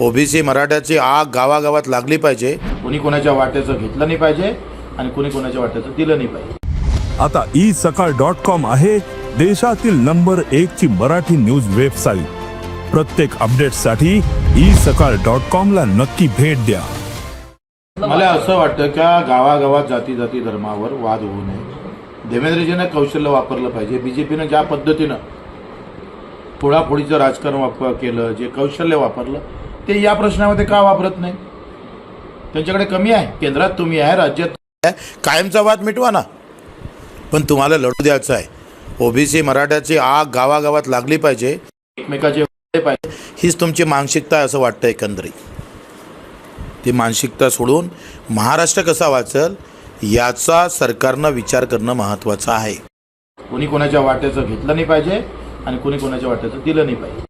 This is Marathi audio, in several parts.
ओबीसी मराठ्याची आग गावागावात लागली पाहिजे. कुणी कोणाच्या वाट्याचं घेतलं नाही पाहिजे आणि कुणी कोणाच्या वाट्याचं दिलं नाही पाहिजे. आता ई सकाळ डॉट कॉम आहे देशातील नंबर एक ची मराठी न्यूज वेबसाईट. प्रत्येक अपडेटसाठी ई सकाळ डॉट कॉम ला नक्की भेट द्या. मला असं वाटतं का गावागावात जाती जाती धर्मावर वाद होऊ नये. देवेंद्रजीनं कौशल्य वापरलं पाहिजे बीजेपीनं ज्या पद्धतीनं फोडाफोडीचं राजकारण वाप केलं जे कौशल्य वापरलं ते या प्रश्नामध्ये का वापरत नाही? त्यांच्याकडे कमी आहे. केंद्रात तुम्ही आहे राज्यात आहे. कायमचा वाद मिटवा ना. पण तुम्हाला लढू द्यायचं आहे. ओबीसी मराठ्याची आग गावागावात लागली पाहिजे. एकमेकाचे पाहिजे. हीच तुमची मानसिकता आहे असं वाटतं एकंदरीत. ती मानसिकता सोडून महाराष्ट्र कसा वाचल याचा सरकारनं विचार करणं महत्त्वाचं आहे. कुणी कोणाच्या वाट्याचं घेतलं नाही पाहिजे आणि कुणी कोणाच्या वाट्याचं दिलं नाही पाहिजे.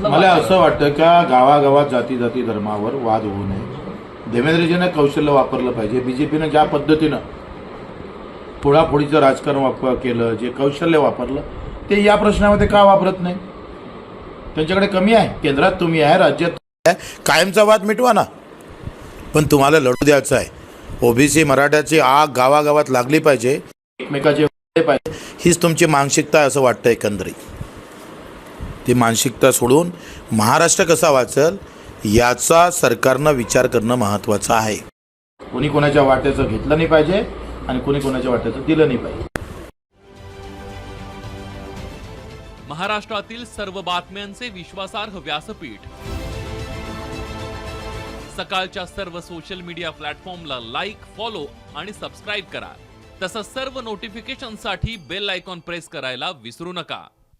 मला असं वाटतं का गावागावात जाती जाती धर्मावर वाद होऊ नये. देवेंद्रजीनं कौशल्य वापरलं पाहिजे. बीजेपीनं ज्या पद्धतीनं फोडाफोडीचं राजकारण वाप केलं जे कौशल्य वापरलं ते या प्रश्नामध्ये का वापरत नाही? त्यांच्याकडे कमी आहे. केंद्रात तुम्ही आहे राज्यात. कायमचा वाद मिटवा ना. पण तुम्हाला लढू द्यायचं आहे. ओबीसी मराठ्याची आग गावागावात लागली पाहिजे. एकमेकाचे पाहिजे. हीच तुमची मानसिकता आहे असं वाटतं एकंदरीत. ती मानसिकता सोडून महाराष्ट्र कसा वाचल याचा सरकारनं विचार करणं महत्त्वाचं आहे. कुणी कोणाच्या वाट्याचं घेतलं नाही पाहिजे आणि कुणी कोणाच्या वाट्याचं दिलं नाही पाहिजे. महाराष्ट्रातील सर्व बातम्यांचे विश्वासार्ह व्यासपीठ. सकाळच्या सर्व सोशल मीडिया प्लॅटफॉर्मला लाईक फॉलो आणि सबस्क्राईब करा. तसंच सर्व नोटिफिकेशनसाठी बेल आयकॉन प्रेस करायला विसरू नका.